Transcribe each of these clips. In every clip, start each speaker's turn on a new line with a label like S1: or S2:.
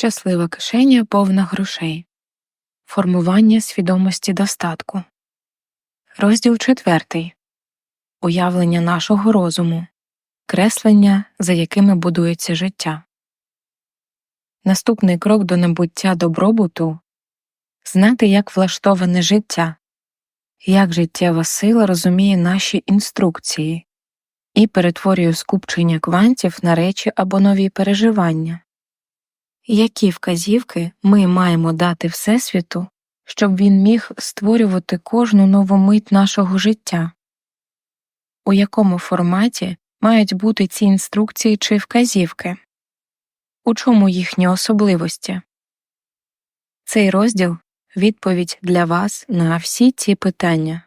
S1: Щаслива кишеня повна грошей. Формування свідомості достатку. Розділ четвертий. Уявлення нашого розуму. Креслення, за якими будується життя. Наступний крок до набуття добробуту знати, як влаштоване життя, як життєва сила розуміє наші інструкції і перетворює скупчення квантів на речі або нові переживання. Які вказівки ми маємо дати Всесвіту, щоб він міг створювати кожну нову мить нашого життя? У якому форматі мають бути ці інструкції чи вказівки? У чому їхні особливості? Цей розділ відповідь для вас на всі ці питання.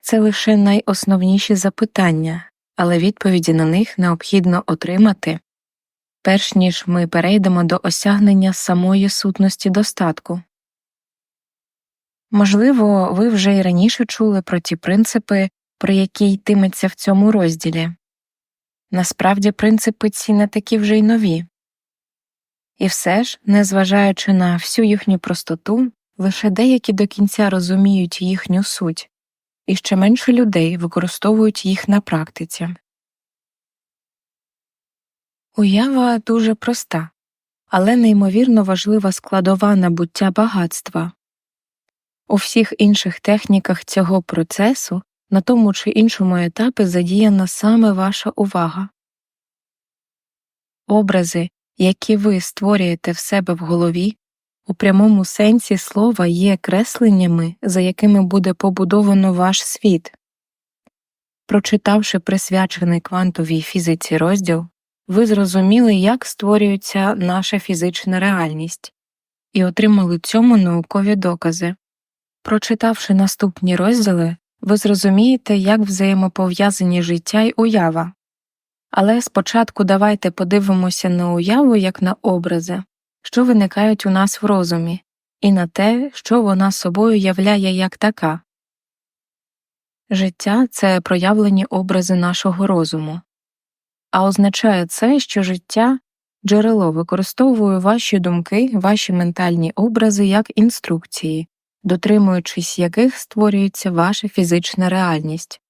S1: Це лише найосновніші запитання, але відповіді на них необхідно отримати перш ніж ми перейдемо до осягнення самої сутності достатку. Можливо, ви вже й раніше чули про ті принципи, про які йтиметься в цьому розділі. Насправді принципи ці не такі вже й нові. І все ж, незважаючи на всю їхню простоту, лише деякі до кінця розуміють їхню суть, і ще менше людей використовують їх на практиці. Уява дуже проста, але неймовірно важлива складова набуття багатства. У всіх інших техніках цього процесу на тому чи іншому етапі задіяна саме ваша увага. Образи, які ви створюєте в себе в голові, у прямому сенсі слова є кресленнями, за якими буде побудовано ваш світ. Прочитавши присвячений квантовій фізиці розділ, ви зрозуміли, як створюється наша фізична реальність, і отримали цьому наукові докази. Прочитавши наступні розділи, ви зрозумієте, як взаємопов'язані життя й уява. Але спочатку давайте подивимося на уяву як на образи, що виникають у нас в розумі, і на те, що вона собою являє як така. Життя це проявлені образи нашого розуму, а означає це, що життя джерело використовує ваші думки, ваші ментальні образи як інструкції, дотримуючись яких створюється ваша фізична реальність.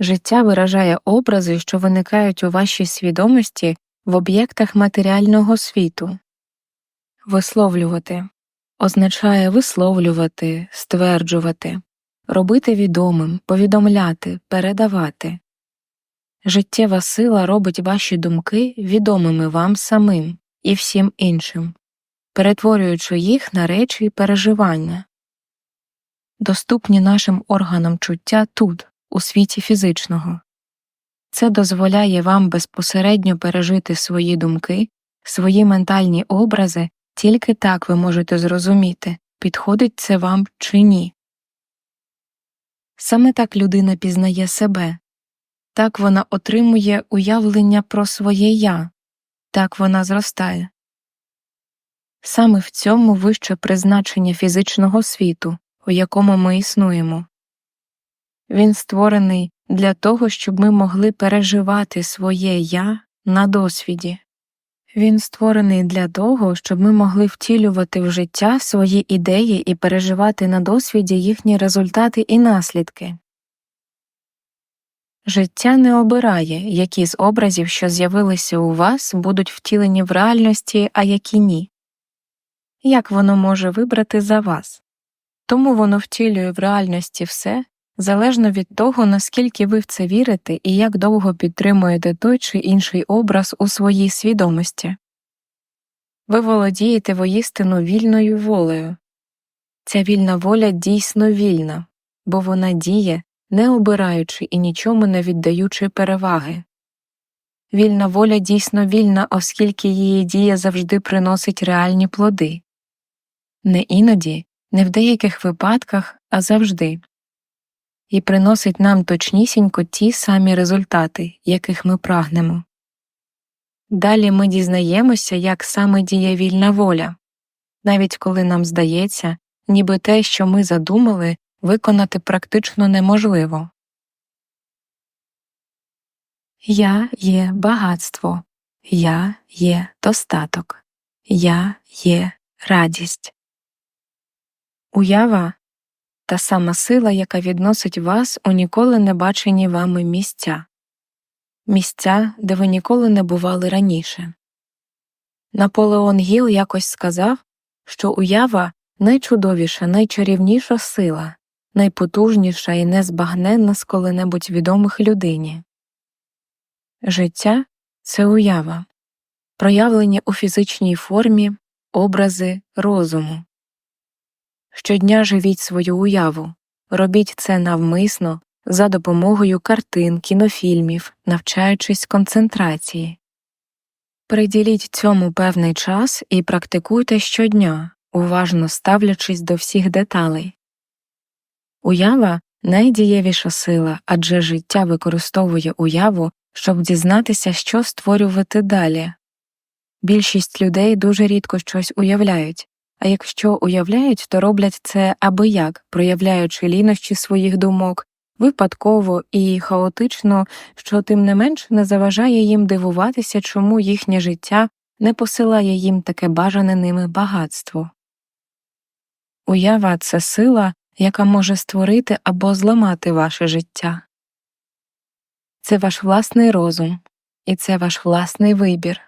S1: Життя виражає образи, що виникають у вашій свідомості в об'єктах матеріального світу. Висловлювати означає висловлювати, стверджувати, робити відомим, повідомляти, передавати. Життєва сила робить ваші думки відомими вам самим і всім іншим, перетворюючи їх на речі і переживання, доступні нашим органам чуття тут, у світі фізичного. Це дозволяє вам безпосередньо пережити свої думки, свої ментальні образи, тільки так ви можете зрозуміти, підходить це вам чи ні. Саме так людина пізнає себе, так вона отримує уявлення про своє я, так вона зростає. Саме в цьому вище призначення фізичного світу, у якому ми існуємо. Він створений для того, щоб ми могли переживати своє я на досвіді. Він створений для того, щоб ми могли втілювати в життя свої ідеї і переживати на досвіді їхні результати і наслідки. Життя не обирає, які з образів, що з'явилися у вас, будуть втілені в реальності, а які ні. Як воно може вибрати за вас? Тому воно втілює в реальності все, залежно від того, наскільки ви в це вірите і як довго підтримуєте той чи інший образ у своїй свідомості. Ви володієте воїстину вільною волею. Ця вільна воля дійсно вільна, бо вона діє, не обираючи і нічому не віддаючи переваги. Вільна воля дійсно вільна, оскільки її дія завжди приносить реальні плоди. Не іноді, не в деяких випадках, а завжди і приносить нам точнісінько ті самі результати, яких ми прагнемо. Далі ми дізнаємося, як саме діє вільна воля, навіть коли нам здається, ніби те, що ми задумали, виконати практично неможливо. Я є багатство, я є достаток. Я є радість. Уява та сама сила, яка відносить вас у ніколи не бачені вами місця, місця, де ви ніколи не бували раніше. Наполеон Гіл якось сказав, що уява найчудовіша, найчарівніша сила, найпотужніша і незбагненна з коли-небудь відомих людині. Життя це уява, проявлені у фізичній формі, образи розуму. Щодня живіть свою уяву, робіть це навмисно за допомогою картин, кінофільмів, навчаючись концентрації. Приділіть цьому певний час і практикуйте щодня, уважно ставлячись до всіх деталей. Уява найдієвіша сила, адже життя використовує уяву, щоб дізнатися, що створювати далі. Більшість людей дуже рідко щось уявляють, а якщо уявляють, то роблять це аби як, проявляючи лінощі своїх думок, випадково і хаотично, що тим не менш не заважає їм дивуватися, чому їхнє життя не посилає їм таке бажане ними багатство. Уява це сила, яка може створити або зламати ваше життя. Це ваш власний розум, і це ваш власний вибір.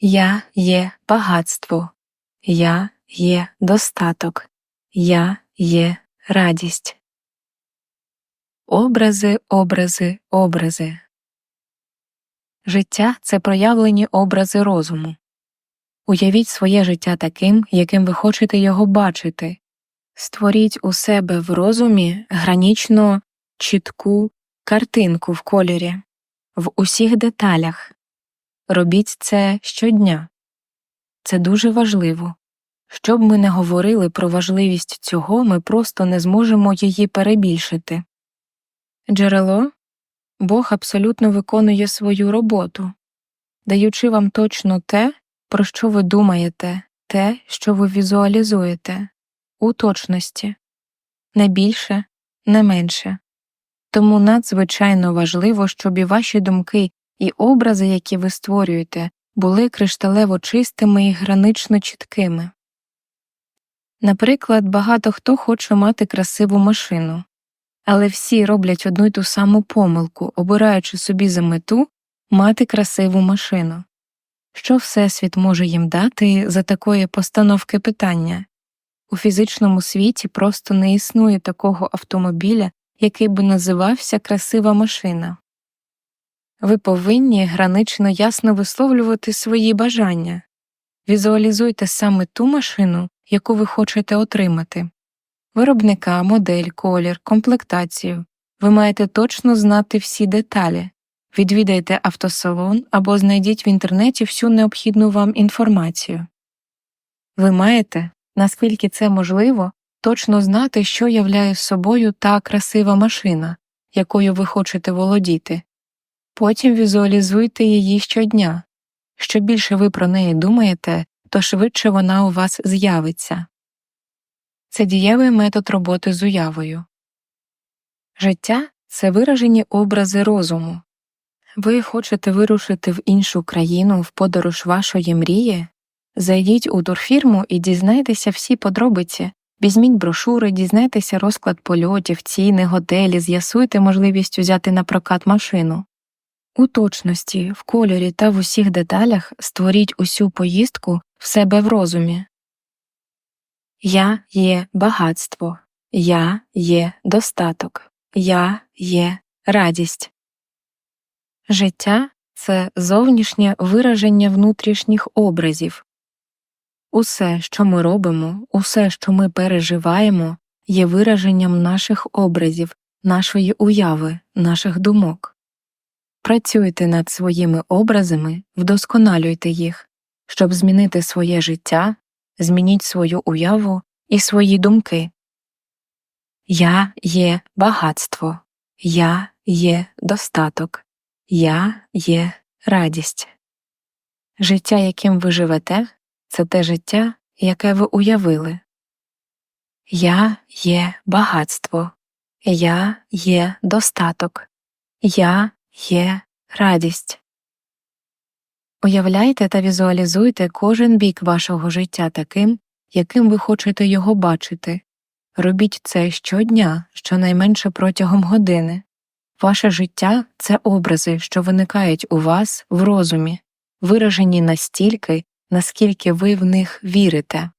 S1: Я є багатство, я є достаток, я є радість. Образи, образи, образи. Життя це проявлені образи розуму. Уявіть своє життя таким, яким ви хочете його бачити. Створіть у себе в розумі гранічно чітку картинку в кольорі, в усіх деталях. Робіть це щодня. Це дуже важливо. Щоб ми не говорили про важливість цього, ми просто не зможемо її перебільшити. Джерело Бог абсолютно виконує свою роботу, даючи вам точно те, про що ви думаєте, те, що ви візуалізуєте, у точності, не більше, не менше. Тому надзвичайно важливо, щоб і ваші думки і образи, які ви створюєте, були кришталево чистими і гранично чіткими. Наприклад, багато хто хоче мати красиву машину, але всі роблять одну й ту саму помилку, обираючи собі за мету мати красиву машину. Що Всесвіт може їм дати за такої постановки питання? У фізичному світі просто не існує такого автомобіля, який би називався красива машина. Ви повинні гранично ясно висловлювати свої бажання, візуалізуйте саме ту машину, яку ви хочете отримати виробника, модель, колір, комплектацію. Ви маєте точно знати всі деталі. Відвідайте автосалон або знайдіть в інтернеті всю необхідну вам інформацію. Ви маєте, наскільки це можливо, точно знати, що являє собою та красива машина, якою ви хочете володіти. Потім візуалізуйте її щодня. Що більше ви про неї думаєте, то швидше вона у вас з'явиться. Це дієвий метод роботи з уявою. Життя це виражені образи розуму. Ви хочете вирушити в іншу країну в подорож вашої мрії? Зайдіть у турфірму і дізнайтеся всі подробиці, візьміть брошури, дізнайтеся розклад польотів, ціни, готелі, з'ясуйте можливість взяти на прокат машину. У точності, в кольорі та в усіх деталях створіть усю поїздку в себе в розумі. Я є багатство, я є достаток, я є радість. Життя це зовнішнє вираження внутрішніх образів. Усе, що ми робимо, усе, що ми переживаємо, є вираженням наших образів, нашої уяви, наших думок. Працюйте над своїми образами, вдосконалюйте їх, щоб змінити своє життя, змініть свою уяву і свої думки. Я є багатство, я є достаток, я є радість. Життя, яким ви живете, це те життя, яке ви уявили. Я є багатство, я є достаток, я є радість. Уявляйте та візуалізуйте кожен бік вашого життя таким, яким ви хочете його бачити. Робіть це щодня, щонайменше протягом години. Ваше життя це образи, що виникають у вас в розумі, виражені настільки, наскільки ви в них вірите.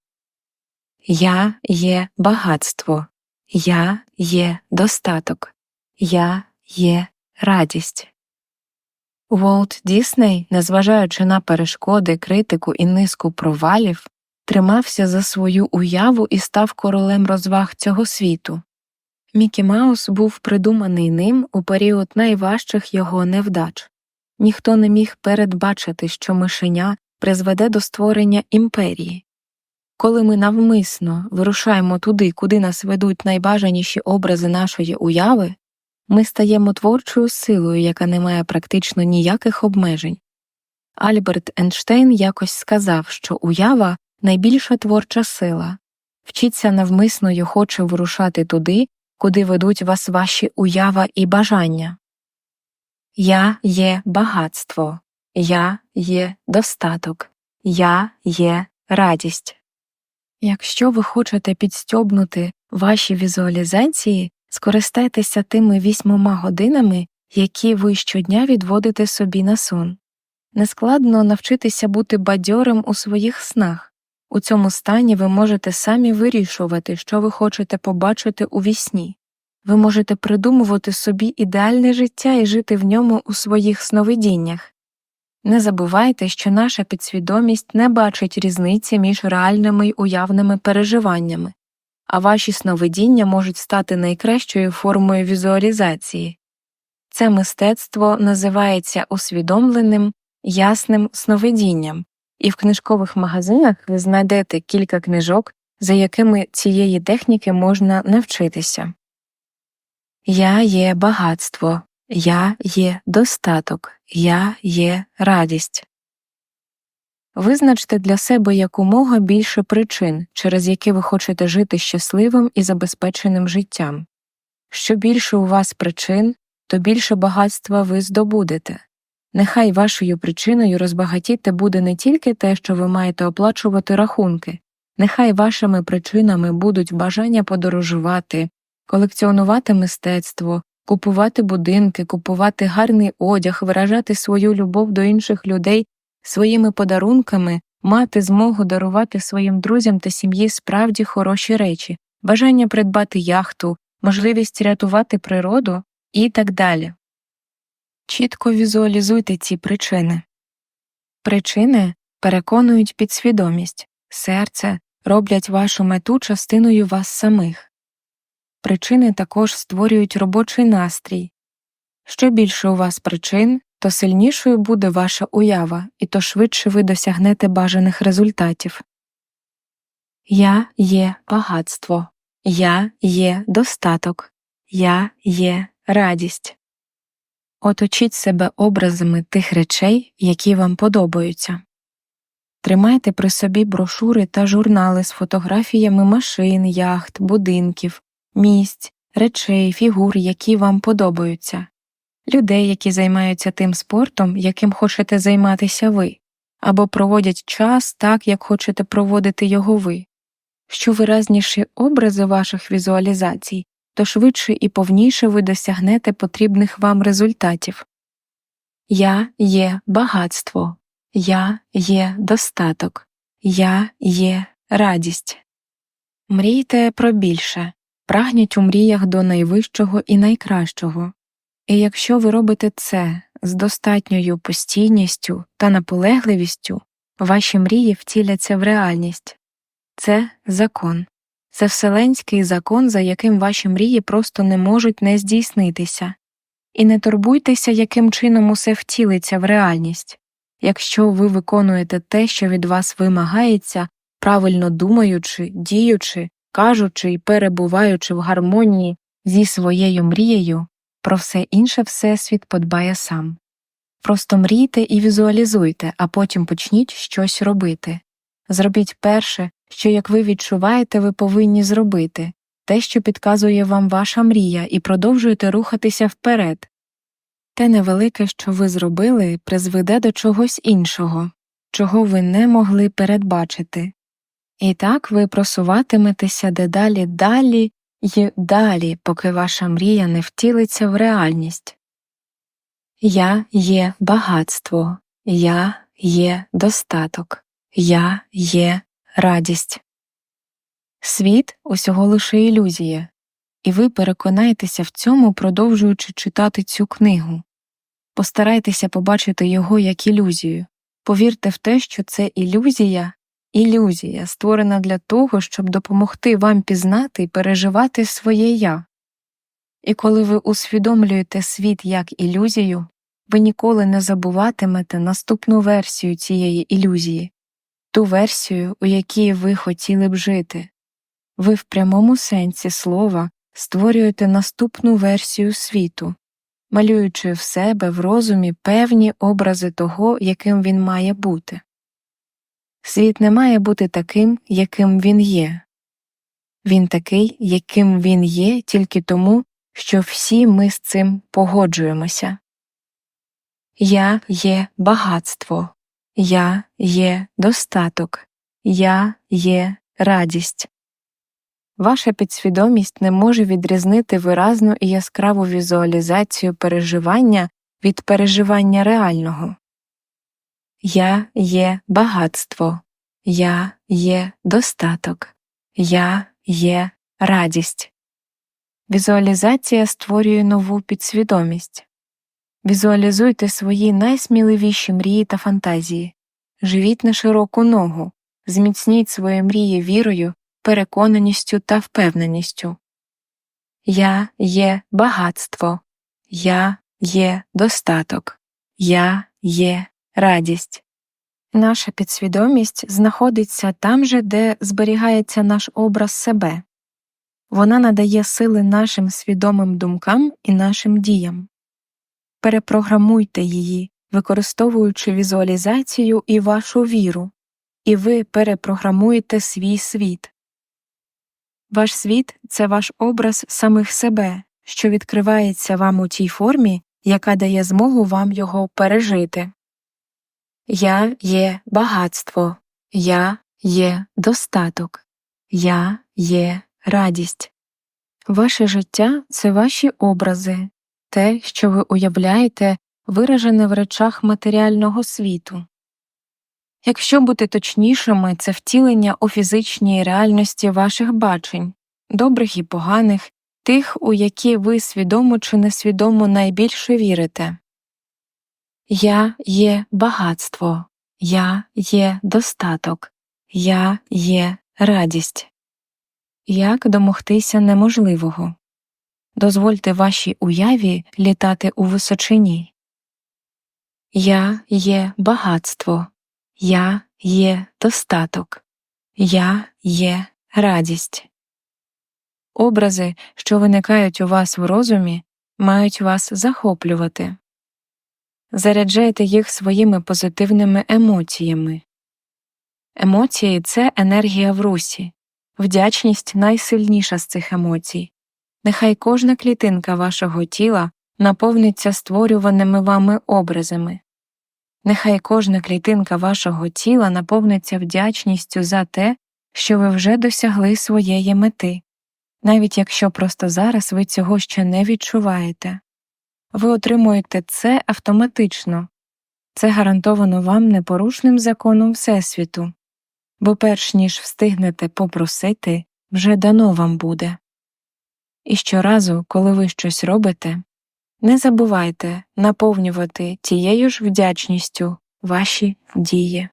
S1: Я є багатство, я є достаток, я є радість. Уолт Дісней, незважаючи на перешкоди, критику і низку провалів, тримався за свою уяву і став королем розваг цього світу. Мікі Маус був придуманий ним у період найважчих його невдач. Ніхто не міг передбачити, що мишеня призведе до створення імперії. Коли ми навмисно вирушаємо туди, куди нас ведуть найбажаніші образи нашої уяви, ми стаємо творчою силою, яка не має практично ніяких обмежень. Альберт Ейнштейн якось сказав, що уява найбільша творча сила. Вчіться навмисно й охоче вирушати туди, куди ведуть вас ваші уява і бажання. Я є багатство, я є достаток, я є радість. Якщо ви хочете підстьобнути ваші візуалізації, скористайтеся тими вісьмома годинами, які ви щодня відводите собі на сон. Нескладно навчитися бути бадьорим у своїх снах. У цьому стані ви можете самі вирішувати, що ви хочете побачити у вісні. Ви можете придумувати собі ідеальне життя і жити в ньому у своїх сновидіннях. Не забувайте, що наша підсвідомість не бачить різниці між реальними й уявними переживаннями, а ваші сновидіння можуть стати найкращою формою візуалізації. Це мистецтво називається усвідомленим, ясним сновидінням, і в книжкових магазинах ви знайдете кілька книжок, за якими цієї техніки можна навчитися. Я є багатство, я є достаток, я є радість. Визначте для себе якомога більше причин, через які ви хочете жити щасливим і забезпеченим життям. Що більше у вас причин, то більше багатства ви здобудете. Нехай вашою причиною розбагатіти буде не тільки те, що ви маєте оплачувати рахунки, нехай вашими причинами будуть бажання подорожувати, колекціонувати мистецтво, купувати будинки, купувати гарний одяг, виражати свою любов до інших людей своїми подарунками, мати змогу дарувати своїм друзям та сім'ї справді хороші речі, бажання придбати яхту, можливість рятувати природу і так далі. Чітко візуалізуйте ці причини. Причини переконують підсвідомість, серце роблять вашу мету частиною вас самих. Причини також створюють робочий настрій. Що більше у вас причин, то сильнішою буде ваша уява, і то швидше ви досягнете бажаних результатів. Я є багатство, я є достаток, я є радість. Оточіть себе образами тих речей, які вам подобаються. Тримайте при собі брошури та журнали з фотографіями машин, яхт, будинків, місць, речей, фігур, які вам подобаються, людей, які займаються тим спортом, яким хочете займатися ви, або проводять час так, як хочете проводити його ви. Що виразніші образи ваших візуалізацій, то швидше і повніше ви досягнете потрібних вам результатів. Я є багатство, я є достаток, я є радість. Мрійте про більше, прагніть у мріях до найвищого і найкращого. І якщо ви робите це з достатньою постійністю та наполегливістю, ваші мрії втіляться в реальність. Це закон. Це вселенський закон, за яким ваші мрії просто не можуть не здійснитися. І не турбуйтеся, яким чином усе втілиться в реальність. Якщо ви виконуєте те, що від вас вимагається, правильно думаючи, діючи, кажучи і перебуваючи в гармонії зі своєю мрією, про все інше Всесвіт подбає сам. Просто мрійте і візуалізуйте, а потім почніть щось робити. Зробіть перше, що, як ви відчуваєте, ви повинні зробити те, що підказує вам ваша мрія, і продовжуєте рухатися вперед. те невелике, що ви зробили, призведе до чогось іншого, чого ви не могли передбачити. І так ви просуватиметеся дедалі далі й далі, поки ваша мрія не втілиться в реальність. Я є багатство, я є достаток, я є радість. Світ усього лише ілюзія, і ви переконаєтеся в цьому, продовжуючи читати цю книгу. Постарайтеся побачити його як ілюзію. Повірте в те, що це ілюзія, ілюзія, створена для того, щоб допомогти вам пізнати і переживати своє я. І коли ви усвідомлюєте світ як ілюзію, ви ніколи не забуватимете наступну версію цієї ілюзії, ту версію, у якій ви хотіли б жити. Ви в прямому сенсі слова створюєте наступну версію світу, малюючи в себе в розумі певні образи того, яким він має бути. Світ не має бути таким, яким він є. Він такий, яким він є тільки тому, що всі ми з цим погоджуємося. Я є багатство, я є достаток, я є радість. Ваша підсвідомість не може відрізнити виразну і яскраву візуалізацію переживання від переживання реального. Я є багатство, я є достаток, я є радість. Візуалізація створює нову підсвідомість. Візуалізуйте свої найсміливіші мрії та фантазії, живіть на широку ногу, зміцніть свої мрії вірою, переконаністю та впевненістю. Я є багатство, я є достаток, я є радість. Наша підсвідомість знаходиться там же, де зберігається наш образ себе. Вона надає сили нашим свідомим думкам і нашим діям. Перепрограмуйте її, використовуючи візуалізацію і вашу віру, і ви перепрограмуєте свій світ. Ваш світ це ваш образ самих себе, що відкривається вам у тій формі, яка дає змогу вам його пережити. Я є багатство, я є достаток, я є радість. Ваше життя це ваші образи, те, що ви уявляєте, виражене в речах матеріального світу. Якщо бути точнішими, це втілення у фізичній реальності ваших бачень, добрих і поганих, тих, у які ви свідомо чи несвідомо найбільше вірите. Я є багатство, я є достаток, я є радість. Як домогтися неможливого? Дозвольте вашій уяві літати у височині. Я є багатство, я є достаток, я є радість. Образи, що виникають у вас в розумі, мають вас захоплювати. Заряджайте їх своїми позитивними емоціями. Емоції це енергія в русі, вдячність найсильніша з цих емоцій. Нехай кожна клітинка вашого тіла наповниться створюваними вами образами. Нехай кожна клітинка вашого тіла наповниться вдячністю за те, що ви вже досягли своєї мети, навіть якщо просто зараз ви цього ще не відчуваєте. Ви отримуєте це автоматично, це гарантовано вам непорушним законом Всесвіту, бо перш ніж встигнете попросити, вже дано вам буде. І щоразу, коли ви щось робите, не забувайте наповнювати тією ж вдячністю ваші дії.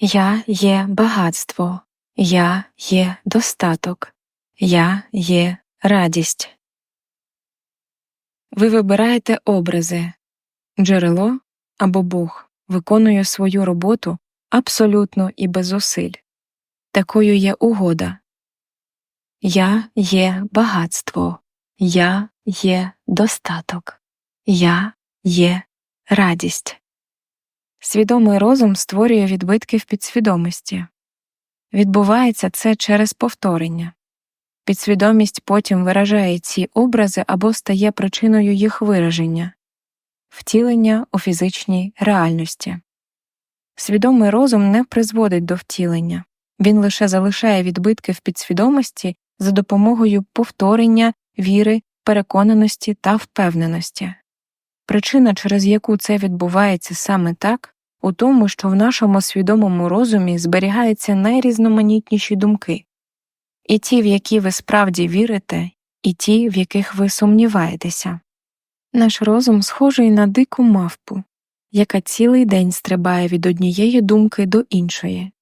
S1: Я є багатство, я є достаток, я є радість. Ви вибираєте образи джерело або Бог виконує свою роботу абсолютно і без зусиль. Такою є угода. Я є багатство, я є достаток, я є радість. Свідомий розум створює відбитки в підсвідомості. Відбувається це через повторення. Підсвідомість потім виражає ці образи або стає причиною їх вираження, втілення у фізичній реальності. Свідомий розум не призводить до втілення, він лише залишає відбитки в підсвідомості за допомогою повторення, віри, переконаності та впевненості. Причина, через яку це відбувається саме так, у тому, що в нашому свідомому розумі зберігаються найрізноманітніші думки, і ті, в які ви справді вірите, і ті, в яких ви сумніваєтеся. Наш розум схожий на дику мавпу, яка цілий день стрибає від однієї думки до іншої.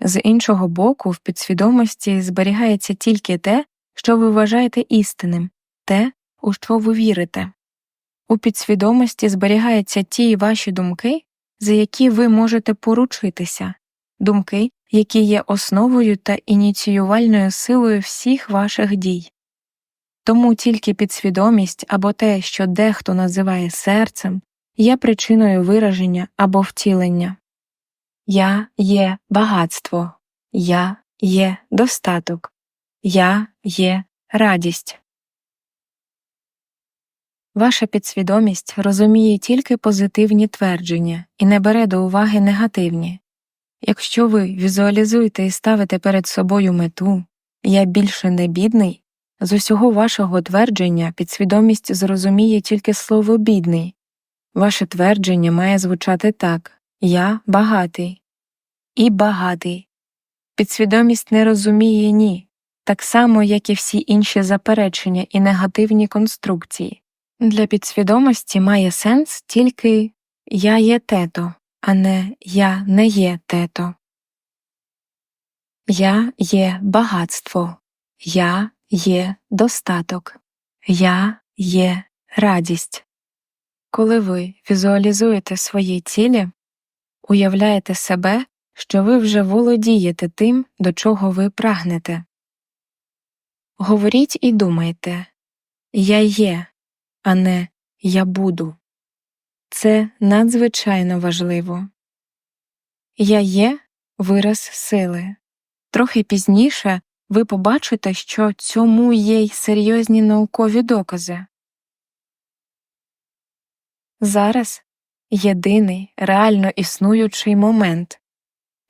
S1: З іншого боку, в підсвідомості зберігається тільки те, що ви вважаєте істинним, те, у що ви вірите. У підсвідомості зберігаються ті ваші думки, за які ви можете поручитися, думки, які є основою та ініціювальною силою всіх ваших дій. Тому тільки підсвідомість або те, що дехто називає серцем, є причиною вираження або втілення. Я є багатство, я є достаток, я є радість. Ваша підсвідомість розуміє тільки позитивні твердження і не бере до уваги негативні. Якщо ви візуалізуєте і ставите перед собою мету Я більше не бідний, з усього вашого твердження підсвідомість зрозуміє тільки слово бідний. Ваше твердження має звучати так Я багатий і багатий. Підсвідомість не розуміє ні, так само, як і всі інші заперечення і негативні конструкції. Для підсвідомості має сенс тільки я є тето, а не я не є тето. Я є багатство, я є достаток, я є радість. Коли ви візуалізуєте свої цілі, уявляєте себе, що ви вже володієте тим, до чого ви прагнете. Говоріть і думайте Я є, а не Я буду. Це надзвичайно важливо. Я є вираз сили. Трохи пізніше ви побачите, що цьому є й серйозні наукові докази. Зараз єдиний реально існуючий момент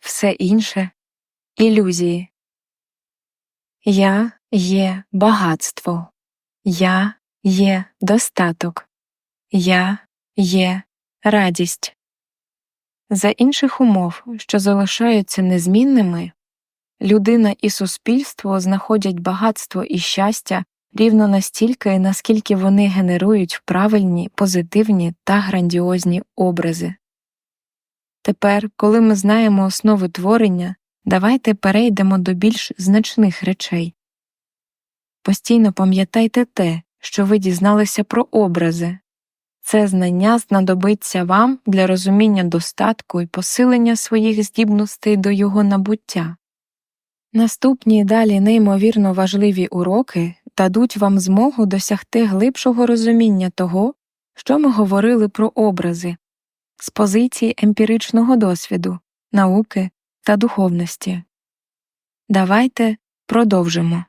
S1: все інше ілюзії. Я є багатство, я є достаток, я є радість. За інших умов, що залишаються незмінними, людина і суспільство знаходять багатство і щастя рівно настільки, наскільки вони генерують правильні, позитивні та грандіозні образи. Тепер, коли ми знаємо основи творення, давайте перейдемо до більш значних речей. Постійно пам'ятайте те, що ви дізналися про образи. Це знання знадобиться вам для розуміння достатку і посилення своїх здібностей до його набуття. Наступні далі неймовірно важливі уроки дадуть вам змогу досягти глибшого розуміння того, що ми говорили про образи з позиції емпіричного досвіду, науки та духовності. Давайте продовжимо.